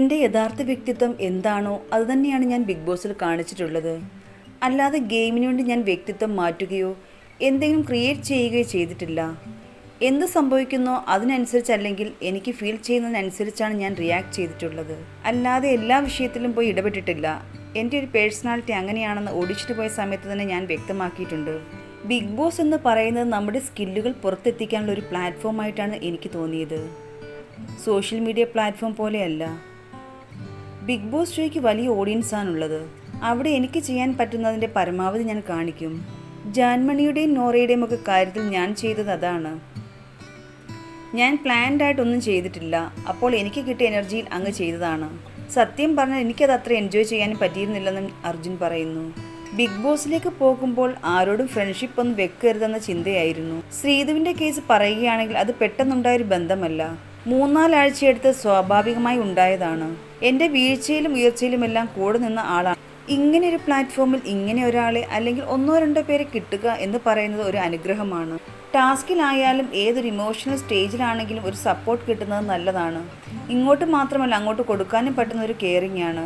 എന്റെ യഥാർത്ഥ വ്യക്തിത്വം എന്താണോ അത് തന്നെയാണ് ഞാൻ ബിഗ് ബോസിൽ കാണിച്ചിട്ടുള്ളത്. അല്ലാതെ ഗെയിമിന് വേണ്ടി ഞാൻ വ്യക്തിത്വം മാറ്റുകയോ എന്തെങ്കിലും ക്രിയേറ്റ് ചെയ്യുകയോ ചെയ്തിട്ടില്ല. എന്ത് സംഭവിക്കുന്നോ അതിനനുസരിച്ചല്ലെങ്കിൽ എനിക്ക് ഫീൽ ചെയ്യുന്നതിനനുസരിച്ചാണ് ഞാൻ റിയാക്ട് ചെയ്തിട്ടുള്ളത്. അല്ലാതെ എല്ലാ വിഷയത്തിലും പോയി ഇടപെട്ടിട്ടില്ല. എന്റെ ഒരു പേഴ്സണാലിറ്റി അങ്ങനെയാണെന്ന് ഓഡിഷന് പോയ സമയത്ത് തന്നെ ഞാൻ വ്യക്തമാക്കിയിട്ടുണ്ട്. ബിഗ് ബോസ് എന്ന് പറയുന്നത് നമ്മുടെ സ്കില്ലുകൾ പുറത്തെത്തിക്കാനുള്ള ഒരു പ്ലാറ്റ്ഫോമായിട്ടാണ് എനിക്ക് തോന്നിയത്. സോഷ്യൽ മീഡിയ പ്ലാറ്റ്ഫോം പോലെയല്ല. ബിഗ് ബോസ് ഷോയ്ക്ക് വലിയ ഓഡിയൻസാണുള്ളത് അവിടെ എനിക്ക് ചെയ്യാൻ പറ്റുന്നതിന്റെ പരമാവധി ഞാൻ കാണിക്കും. ജാൻമണിയുടെയും നോറയുടെയും ഒക്കെ കാര്യത്തിൽ ഞാൻ ചെയ്തത് അതാണ്. ഞാൻ പ്ലാൻഡ് ആയിട്ടൊന്നും ചെയ്തിട്ടില്ല. അപ്പോൾ എനിക്ക് കിട്ടിയ എനർജിയിൽ അങ്ങ് ചെയ്തതാണ്. സത്യം പറഞ്ഞാൽ എനിക്കത് അത്ര എൻജോയ് ചെയ്യാൻ പറ്റിയിരുന്നില്ലെന്നും അർജുൻ പറയുന്നു. ബിഗ് ബോസിലേക്ക് പോകുമ്പോൾ ആരോടും ഫ്രണ്ട്ഷിപ്പ് ഒന്നും വെക്കരുതെന്ന ചിന്തയായിരുന്നു. ശ്രീധുവിന്റെ കേസ് പറയുകയാണെങ്കിൽ അത് പെട്ടെന്നുണ്ടായൊരു ബന്ധമല്ല. മൂന്നാലാഴ്ചയെടുത്ത് സ്വാഭാവികമായി ഉണ്ടായതാണ്. എന്റെ വീഴ്ചയിലും ഉയർച്ചയിലും എല്ലാം കൂടെ നിന്ന ആളാണ്. ഇങ്ങനെ ഒരു പ്ലാറ്റ്ഫോമിൽ ഇങ്ങനെ ഒരാളെ അല്ലെങ്കിൽ ഒന്നോ രണ്ടോ പേരെ കിട്ടുക എന്ന് പറയുന്നത് ഒരു അനുഗ്രഹമാണ്. ടാസ്കിലായാലും ഏതൊരു ഇമോഷണൽ സ്റ്റേജിലാണെങ്കിലും ഒരു സപ്പോർട്ട് കിട്ടുന്നത് നല്ലതാണ്. ഇങ്ങോട്ട് മാത്രമല്ല അങ്ങോട്ട് കൊടുക്കാനും പറ്റുന്ന ഒരു കെയറിംഗ് ആണ്.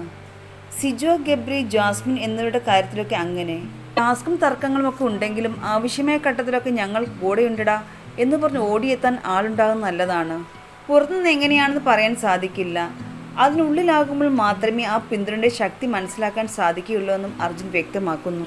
സിജോ ഗബ്രി ജാസ്മിൻ എന്നിവരുടെ കാര്യത്തിലൊക്കെ അങ്ങനെ. ടാസ്കും തർക്കങ്ങളും ഒക്കെ ഉണ്ടെങ്കിലും ആവശ്യമായ ഘട്ടത്തിലൊക്കെ ഞങ്ങൾ കൂടെയുണ്ടടാ എന്ന് പറഞ്ഞ് ഓടിയെത്താൻ ആളുണ്ടാകുന്നത് നല്ലതാണ്. പുറത്തുനിന്ന് എങ്ങനെയാണെന്ന് പറയാൻ സാധിക്കില്ല. അതിനുള്ളിലാകുമ്പോൾ മാത്രമേ ആ പിന്തുണയുടെ ശക്തി മനസ്സിലാക്കാൻ സാധിക്കുകയുള്ളൂ എന്നും അർജുൻ വ്യക്തമാക്കുന്നു.